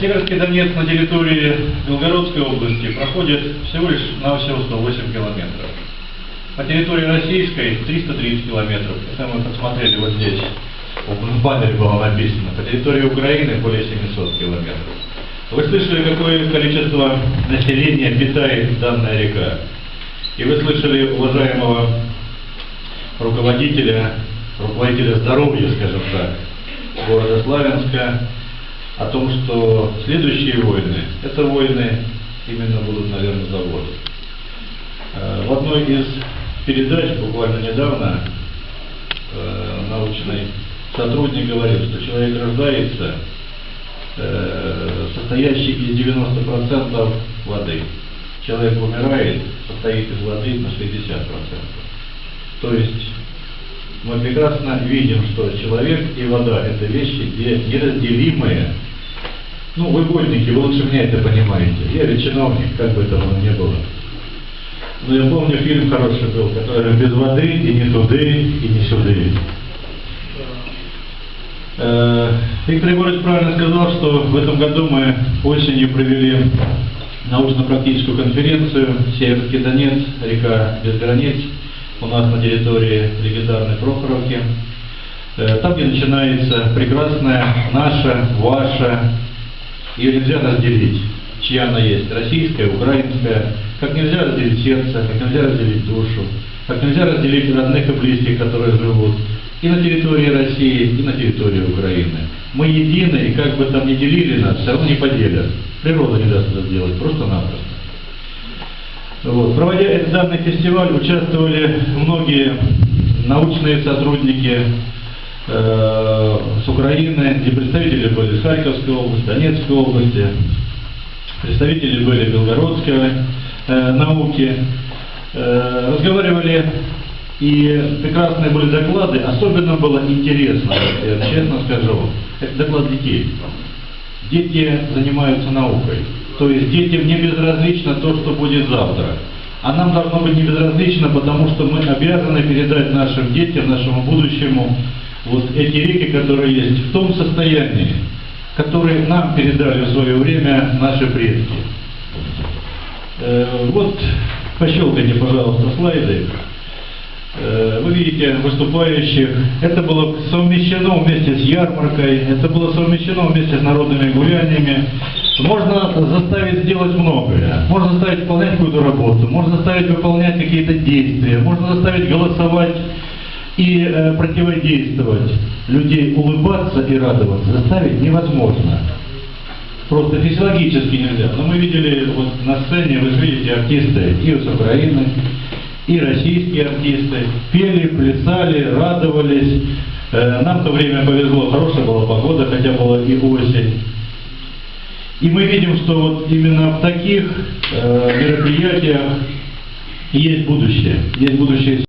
Северский Донец на территории Белгородской области проходит всего лишь навсего 108 километров. По территории российской 330 километров. Это мы посмотрели вот здесь. В баннере было написано. По территории Украины более 700 километров. Вы слышали, какое количество населения питает данная река? И вы слышали уважаемого руководителя, руководителя здоровья, скажем так, города Славянска, о том, что следующие войны, это войны именно будут, наверное, за. Э, В одной из передач, буквально недавно, э, научный сотрудник говорил, что человек рождается э, состоящий из 90% воды. Человек умирает, состоит из воды на 60%. То есть мы прекрасно видим, что человек и вода – это вещи две неразделимые. Ну, вы гольники, вы лучше меня это понимаете. Я ведь чиновник, как бы оно ни было. Но я помню, фильм хороший был, который «Без воды и не туды, и не сюды». Э, Виктор Егорович правильно сказал, что в этом году мы осенью провели научно-практическую конференцию «Северский Донец. Река без границ» у нас на территории легендарной Прохоровки. Э, Там, где начинается прекрасная наша, ваша, ее нельзя разделить, чья она есть, российская, украинская, как нельзя разделить сердце, как нельзя разделить душу, как нельзя разделить родных и близких, которые живут и на территории России, и на территории Украины. Мы едины, и как бы там ни делили нас, все равно не поделят. Природа не даст это сделать, просто-напросто. Вот. Проводя этот данный фестиваль, участвовали многие научные сотрудники э, с Украины, где представители были с Харьковской области, Донецкой области, представители были Белгородской э, науки. Э, разговаривали и прекрасные были доклады. Особенно было интересно, я честно скажу, это доклад детей. Дети занимаются наукой. То есть детям не безразлично то, что будет завтра. А нам должно быть не безразлично, потому что мы обязаны передать нашим детям, нашему будущему, вот эти реки, которые есть, в том состоянии, которые нам передали в свое время наши предки. Э, вот, пощелкайте, пожалуйста, слайды. Э, Вы видите выступающих. Это было совмещено вместе с ярмаркой, это было совмещено вместе с народными гуляниями. Можно заставить сделать многое. Можно заставить выполнять какую-то работу, можно заставить выполнять какие-то действия, можно заставить голосовать и э, противодействовать. Людей улыбаться и радоваться заставить невозможно. Просто физиологически нельзя. Но мы видели вот на сцене, вы видите, артисты и с Украины, и российские артисты пели, плясали, радовались. Э, Нам в то время повезло, хорошая была погода, хотя была и осень. И мы видим, что вот именно в таких э, мероприятиях есть будущее. Есть будущее